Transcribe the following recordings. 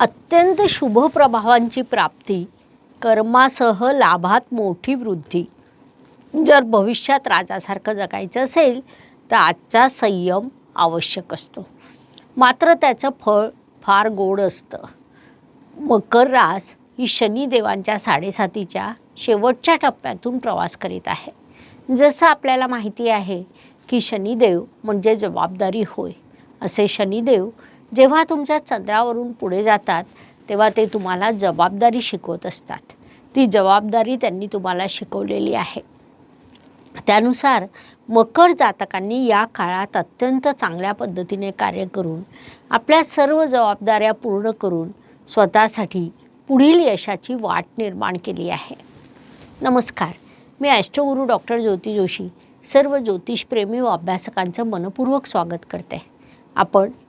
अत्यंत शुभ प्रभावांची प्राप्ती कर्मासह लाभात मोठी वृद्धी. जर भविष्यात राजासारखं जगायचं असेल तर आजचा संयम आवश्यक असतो. मात्र त्याचं फळ फार गोड असतं. मकर रास ही शनिदेवांच्या साडेसातीच्या शेवटच्या टप्प्यातून प्रवास करीत आहे. जसं आपल्याला माहिती आहे की शनिदेव म्हणजे जबाबदारी होय असे शनिदेव जेव्हा तुमच्या चंद्रावरून पुढे जातात तेव्हा ते तुम्हाला जबाबदारी शिकवत असतात. ती जबाबदारी त्यांनी तुम्हाला शिकवलेली आहे. त्यानुसार मकर जातकांनी या काळात अत्यंत चांगल्या पद्धतीने कार्य करून आपल्या सर्व जबाबदाऱ्या पूर्ण करून स्वतःसाठी पुढील यशाची वाट निर्माण केली आहे. नमस्कार. मी ॲस्ट्रोगुरू डॉक्टर ज्योती जोशी सर्व ज्योतिषप्रेमी व अभ्यासकांचं मनपूर्वक स्वागत करते. आपण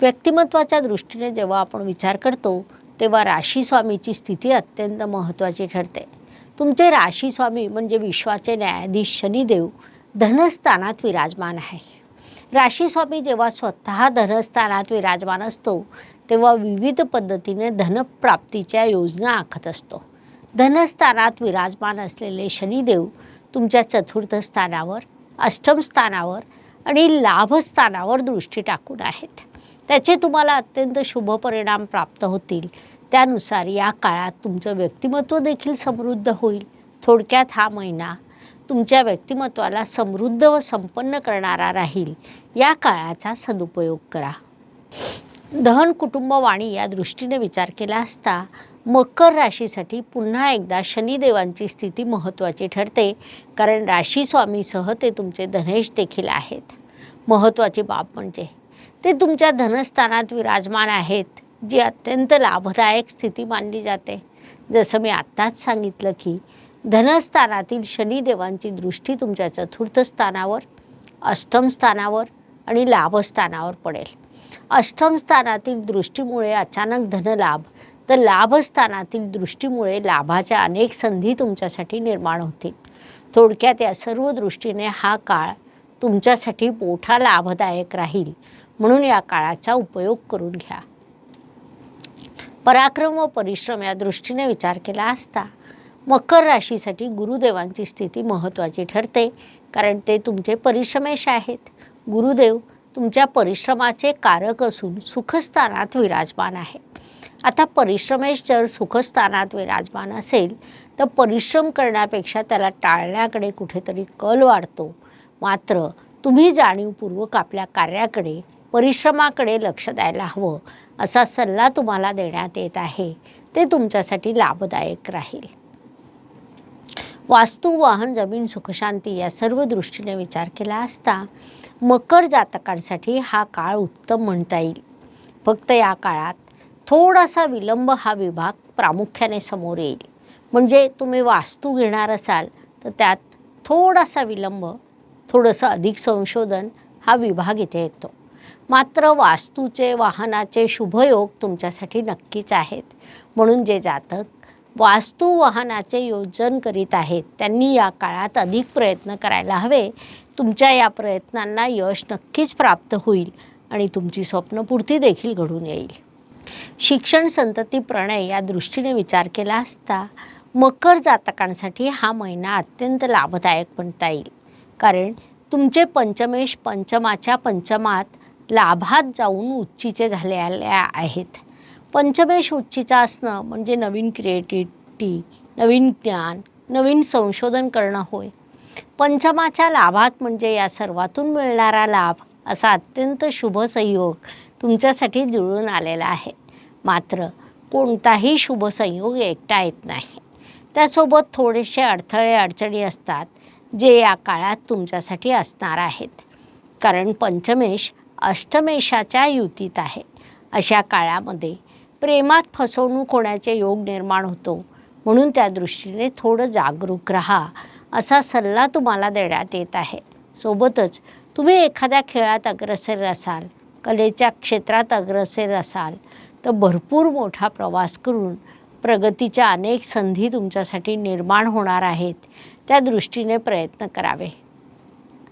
व्यक्तिमत्वाच्या दृष्टीने जेव्हा आपण विचार करतो तेव्हा राशीस्वामीची स्थिती अत्यंत महत्त्वाची ठरते. तुमचे राशीस्वामी म्हणजे विश्वाचे न्यायाधीश शनिदेव धनस्थानात विराजमान आहे. राशीस्वामी जेव्हा स्वतः धनस्थानात विराजमान असतो तेव्हा विविध पद्धतीने धनप्राप्तीच्या योजना आखत असतो. धनस्थानात विराजमान असलेले शनिदेव तुमच्या चतुर्थ स्थानावर अष्टम स्थानावर आणि लाभस्थानावर दृष्टी टाकून आहेत. त्याचे तुम्हाला अत्यंत शुभ परिणाम प्राप्त होतील. त्यानुसार या काळात तुमचं व्यक्तिमत्व देखील समृद्ध होईल. थोडक्यात हा महिना तुमच्या व्यक्तिमत्वाला समृद्ध व संपन्न करणारा राहील. या काळाचा सदुपयोग करा. दहन कुटुंब वाणी या दृष्टीने विचार केला असता मकर राशीसाठी पुन्हा एकदा शनिदेवांची स्थिती महत्त्वाची ठरते. कारण राशीस्वामीसह ते तुमचे धनेश देखील आहेत. महत्त्वाची बाब म्हणजे ते तुमच्या धनस्थानात विराजमान आहेत जी अत्यंत लाभदायक स्थिती मानली जाते. जसं मी आत्ताच सांगितलं की धनस्थानातील शनिदेवांची दृष्टी तुमच्या चतुर्थ स्थानावर अष्टम स्थानावर आणि लाभस्थानावर पडेल. अष्टम स्थानातील दृष्टीमुळे अचानक धनलाभ तर लाभस्थानातील दृष्टीमुळे लाभाच्या अनेक संधी तुमच्यासाठी निर्माण होतील. थोडक्यात या सर्व दृष्टीने हा काळ तुमच्यासाठी मोठा लाभदायक राहील. म्हणून या काळाचा उपयोग करून घ्या. पराक्रम व परिश्रम या दृष्टीने विचार केला असता मकर राशीसाठी गुरुदेवांची स्थिती महत्त्वाची ठरते कारण ते तुमचे परिश्रमेश आहेत. गुरुदेव तुमच्या परिश्रमाचे कारक असून सुखस्थानात विराजमान आहे. आता परिश्रमेश जर सुखस्थानात विराजमान असेल तर परिश्रम करण्यापेक्षा त्याला टाळण्याकडे कुठेतरी कल वाढतो. मात्र तुम्ही जाणीवपूर्वक आपल्या कार्याकडे परिश्रमाकडे लक्ष द्यायला हवं असा सल्ला तुम्हाला देण्यात येत आहे. ते तुमच्यासाठी लाभदायक राहील. वास्तू वाहन जमीन सुखशांती या सर्व दृष्टीने विचार केला असता मकर जातकांसाठी हा काळ उत्तम म्हणता येईल. फक्त या काळात थोडासा विलंब हा विभाग प्रामुख्याने समोर येईल. म्हणजे तुम्ही वास्तू घेणार असाल तर त्यात थोडासा विलंब थोडंसं अधिक संशोधन हा विभाग इथे येतो. मात्र वास्तूचे वाहनाचे शुभयोग तुमच्यासाठी नक्कीच आहेत. म्हणून जे जातक वास्तू वाहनाचे योजन करीत आहेत त्यांनी या काळात अधिक प्रयत्न करायला हवे. तुमच्या या प्रयत्नांना यश नक्कीच प्राप्त होईल आणि तुमची स्वप्नपूर्ती देखील घडून येईल. शिक्षण संतती प्रणय या दृष्टीने विचार केला असता मकर जातकांसाठी हा महिना अत्यंत लाभदायक म्हणता येईल. कारण तुमचे पंचमेश पंचमाच्या पंचमात लाभात जाऊन उच्चीचे झालेल्या आहेत. पंचमेश उच्चीचा असणं म्हणजे नवीन क्रिएटिव्हिटी नवीन ज्ञान नवीन संशोधन करणं होय. पंचमाच्या लाभात म्हणजे या सर्वातून मिळणारा लाभ असा अत्यंत शुभ संयोग तुमच्यासाठी जुळून आलेला आहे. मात्र कोणताही शुभ संयोग एकटा येत नाही. त्यासोबत थोडेसे अडथळे अडचणी असतात जे या काळात तुमच्यासाठी असणार आहेत. कारण पंचमेश अष्टमेशाच्या युतीत आहे. अशा काळामध्ये प्रेमात फसवणूक होण्याचे योग निर्माण होतो. म्हणून त्या दृष्टीने थोडं जागरूक राहा असा सल्ला तुम्हाला देण्यात येत आहे. सोबतच तुम्ही एखाद्या खेळात अग्रसर असाल कलेच्या क्षेत्रात अग्रसर असाल तर भरपूर मोठा प्रवास करून प्रगतीच्या अनेक संधी तुमच्यासाठी निर्माण होणार आहेत. त्या दृष्टीने प्रयत्न करावे.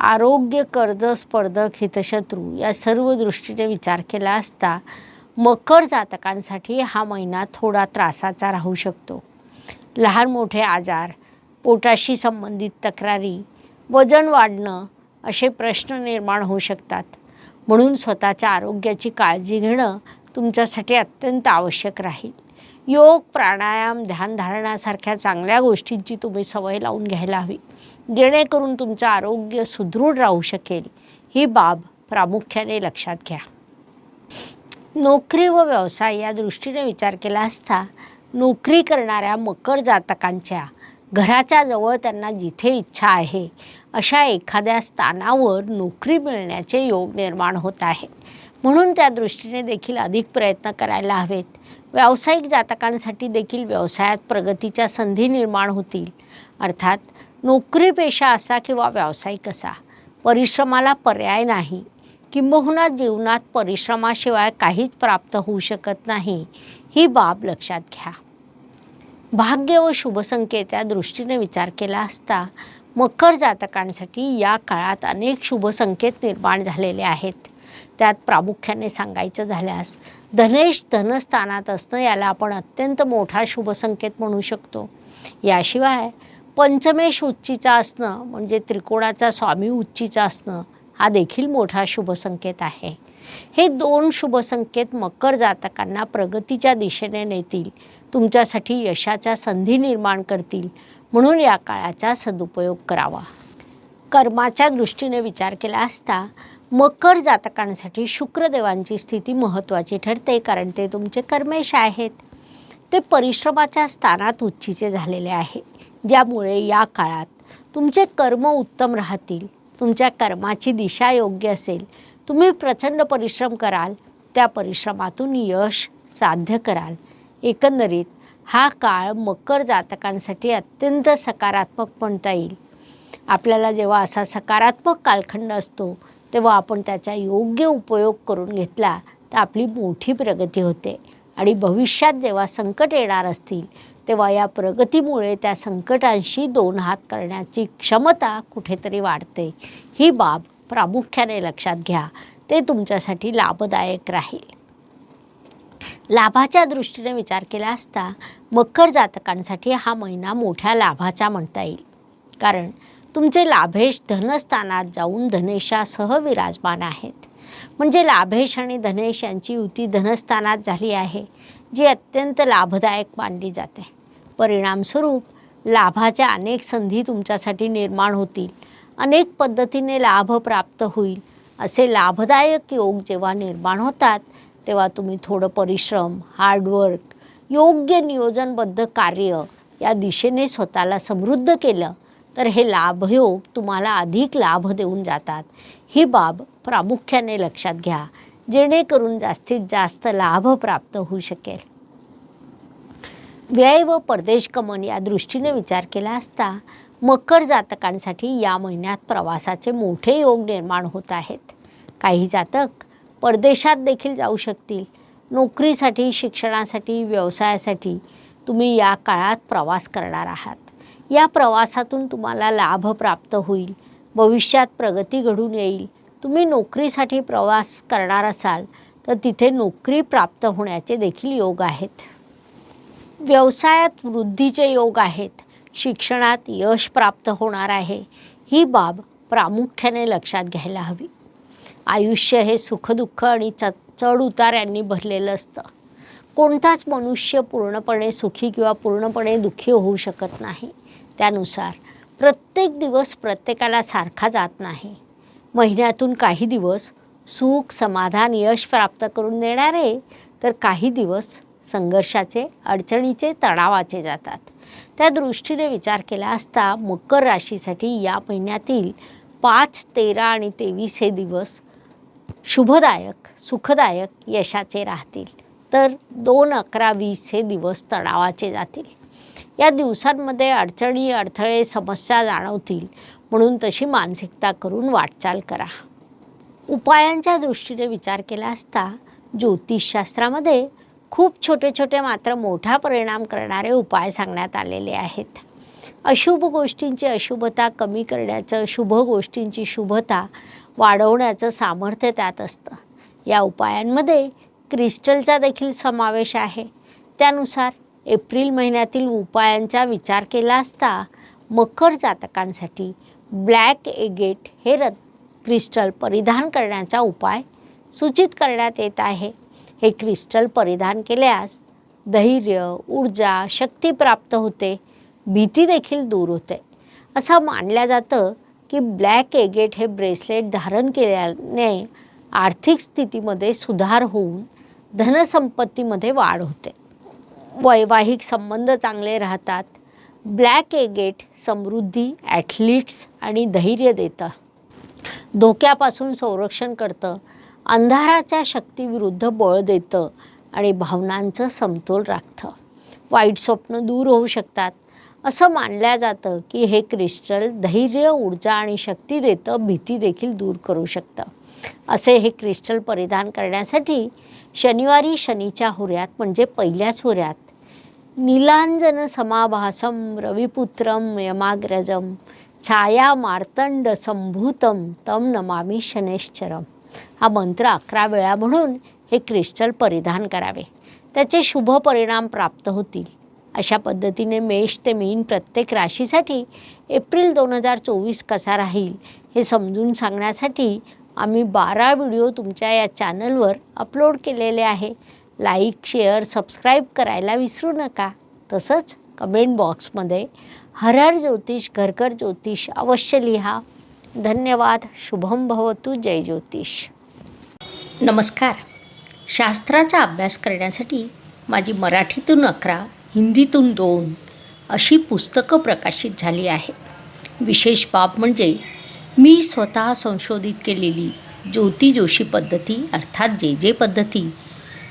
आरोग्य कर्ज स्पर्धक हितशत्रू या सर्व दृष्टीने विचार केला असता मकर जातकांसाठी हा महिना थोडा त्रासाचा राहू शकतो. लहान मोठे आजार पोटाशी संबंधित तक्रारी वजन वाढणं असे प्रश्न निर्माण होऊ शकतात. म्हणून स्वतःच्या आरोग्याची काळजी घेणं तुमच्यासाठी अत्यंत आवश्यक राहील. योग प्राणायाम ध्यानधारणासारख्या चांगल्या गोष्टींची तुम्ही सवय लावून घ्यायला हवी. जेणेकरून तुमचं आरोग्य सुदृढ राहू शकेल. ही बाब प्रामुख्याने लक्षात घ्या. नोकरी व व्यवसाय या दृष्टीने विचार केला असता नोकरी करणाऱ्या मकर जातकांच्या घराच्या जवळ त्यांना जिथे इच्छा आहे अशा एखाद्या स्थानावर नोकरी मिळण्याचे योग निर्माण होत आहेत. म्हणून त्या दृष्टीने देखील अधिक प्रयत्न करायला हवेत. व्यावसायिक जातकांसाठी देखील व्यवसायात प्रगतीच्या संधी निर्माण होतील. अर्थात नोकरी पेशा असा किंवा व्यावसायिक असा. परिश्रमाला पर्याय नाही. किंबहुना जीवनात परिश्रमाशिवाय काहीच प्राप्त होऊ शकत नाही ही बाब लक्षात घ्या. भाग्य व शुभसंकेत या दृष्टीने विचार केला असता मकर जातकांसाठी या काळात अनेक शुभसंकेत निर्माण झालेले आहेत. त्यात प्रामुख्याने सांगायचं झाल्यास धनेश धनस्थानात असणं याला आपण अत्यंत मोठा शुभसंकेत म्हणू शकतो. याशिवाय पंचमेश उच्चीचा असणं म्हणजे त्रिकोणाचा स्वामी उच्चीचा असणं हा देखील मोठा शुभसंकेत आहे. हे दोन शुभसंकेत मकर जातकांना प्रगतीच्या दिशेने नेतील तुमच्यासाठी यशाच्या संधी निर्माण करतील म्हणून या काळाचा सदुपयोग करावा. कर्माच्या दृष्टीने विचार केला असता मकर जातकांसाठी शुक्रदेवांची स्थिती महत्त्वाची ठरते कारण ते तुमचे कर्मेश आहेत. ते परिश्रमाच्या स्थानात उच्चीचे झालेले आहे. ज्यामुळे या काळात तुमचे कर्म उत्तम राहतील तुमच्या कर्माची दिशा योग्य असेल तुम्ही प्रचंड परिश्रम कराल त्या परिश्रमातून यश साध्य कराल. एकंदरीत हा काळ मकर जातकांसाठी अत्यंत सकारात्मक म्हणता येईल. आपल्याला जेव्हा असा सकारात्मक कालखंड असतो तेव्हा आपण त्याचा योग्य उपयोग करून घेतला तर आपली मोठी प्रगती होते. आणि भविष्यात जेव्हा संकट येणार असतील तेव्हा या प्रगतीमुळे त्या संकटांशी दोन हात करण्याची क्षमता कुठेतरी वाढते. ही बाब प्रामुख्याने लक्षात घ्या. ते तुमच्यासाठी लाभदायक राहील. लाभाच्या दृष्टीने विचार केला असता मकर जातकांसाठी हा महिना मोठ्या लाभाचा म्हणता येईल. कारण तुमचे लाभेश धनस्थानात जाऊन धनेशासह विराजमान आहेत. म्हणजे लाभेश आणि धनेश यांची युती धनस्थानात झाली आहे जी अत्यंत लाभदायक मानली जाते. परिणामस्वरूप लाभाच्या अनेक संधी तुमच्यासाठी निर्माण होतील. अनेक पद्धतीने लाभ प्राप्त होईल. असे लाभदायक योग जेव्हा निर्माण होतात तेव्हा तुम्ही थोडं परिश्रम हार्डवर्क योग्य नियोजनबद्ध कार्य या दिशेने स्वतःला समृद्ध केलं. तर हे लाभयोग तुम्हाला अधिक लाभ देऊन जातात. ही बाब प्रामुख्याने लक्षात घ्या जेणेकरून जास्तीत जास्त लाभ प्राप्त होऊ शकेल. व्यय व परदेश कमन या दृष्टीने विचार केला असता मकर जातकांसाठी या महिन्यात प्रवासाचे मोठे योग निर्माण होत आहेत. काही जातक परदेशात देखील जाऊ शकतील. नोकरीसाठी शिक्षणासाठी व्यवसायासाठी तुम्ही या काळात प्रवास करणार आहात. या प्रवासातून तुम्हाला लाभ प्राप्त होईल. भविष्यात प्रगती घडून येईल. तुम्ही नोकरीसाठी प्रवास करणार असाल तर तिथे नोकरी प्राप्त होण्याचे देखील योग आहेत. व्यवसायात वृद्धीचे योग आहेत. शिक्षणात यश प्राप्त होणार आहे. ही बाब प्रामुख्याने लक्षात घ्यायला हवी. आयुष्य हे सुखदुःख आणि च चढ उतार यांनी भरलेलं असतं. कोणताच मनुष्य पूर्णपणे सुखी किंवा पूर्णपणे दुःखी होऊ शकत नाही. त्यानुसार प्रत्येक दिवस प्रत्येकाला सारखा जात नाही. महिन्यातून काही दिवस सुख समाधान यश प्राप्त करून देणारे तर काही दिवस संघर्षाचे अडचणीचे तणावाचे जातात. त्या दृष्टीने विचार केला असता मकर राशीसाठी या महिन्यातील पाच तेरा आणि तेवीस हे दिवस शुभदायक सुखदायक यशाचे राहतील. तर दोन अकरा वीस हे दिवस तणावाचे जातील. या दिवसांमध्ये अडचणी अडथळे समस्या जाणवतील. म्हणून तशी मानसिकता करून वाटचाल करा. उपायांच्या दृष्टीने विचार केला असता ज्योतिषशास्त्रामध्ये खूप छोटे छोटे मात्र मोठा परिणाम करणारे उपाय सांगण्यात आलेले आहेत. अशुभ गोष्टींची अशुभता कमी करण्याचं शुभ गोष्टींची शुभता वाढवण्याचं सामर्थ्य त्यात असतं. या उपायांमध्ये क्रिस्टलचा देखील समावेश आहे. त्यानुसार एप्रिल महिन्यातील उपायांचा विचार केला असता मकर जातकांसाठी ब्लॅक एगेट हे रत क्रिस्टल परिधान करण्याचा उपाय सूचित करण्यात येत आहे. हे क्रिस्टल परिधान केल्यास धैर्य ऊर्जा शक्ती प्राप्त होते भीती देखील दूर होते. असं मानलं जातं की ब्लॅक एगेट हे ब्रेसलेट धारण केल्याने आर्थिक स्थितीमध्ये सुधार होऊन धनसंपत्तीमध्ये वाढ होते. वैवाहिक संबंध चांगले राहतात. ब्लॅक एगेट समृद्धी ॲथलीट्स आणि धैर्य देतं. धोक्यापासून संरक्षण करतं. अंधाराच्या शक्तीविरुद्ध बळ देतं आणि भावनांचं समतोल राखतं. वाईट स्वप्न दूर होऊ शकतात. असं मानलं जातं की हे क्रिस्टल धैर्य ऊर्जा आणि शक्ती देतं भीती देखील दूर करू शकतं. असे हे क्रिस्टल परिधान करण्यासाठी शनिवारी शनीच्या हुऱ्यात म्हणजे पहिल्याच हुऱ्यात नीलांजन समाभासम रविपुत्रम यमाग्रजम छाया मार्तंड संभूतम तम नमामी शनेश्चरम. हा मंत्र अकरा वेळा म्हणून हे क्रिस्टल परिधान करावे. त्याचे शुभ परिणाम प्राप्त होतील. अशा पद्धतीने मेष ते मीन प्रत्येक राशीसाठी एप्रिल दोन हजार चोवीस कसा राहील हे समजून सांगण्यासाठी आम्ही बारा व्हिडिओ तुमच्या या चॅनलवर अपलोड केलेले आहे. लाईक शेअर सबस्क्राईब करायला विसरू नका. तसंच कमेंट बॉक्समध्ये हरहर ज्योतिष घरघर ज्योतिष अवश्य लिहा. धन्यवाद. शुभम भवतु. जय ज्योतिष. नमस्कार. शास्त्राचा अभ्यास करण्यासाठी माझी मराठीतून अकरा हिंदीतून दोन अशी पुस्तकं प्रकाशित झाली आहे. विशेष बाब म्हणजे मी स्वतः संशोधित केलेली ज्योती जोशी पद्धती अर्थात जे जे पद्धती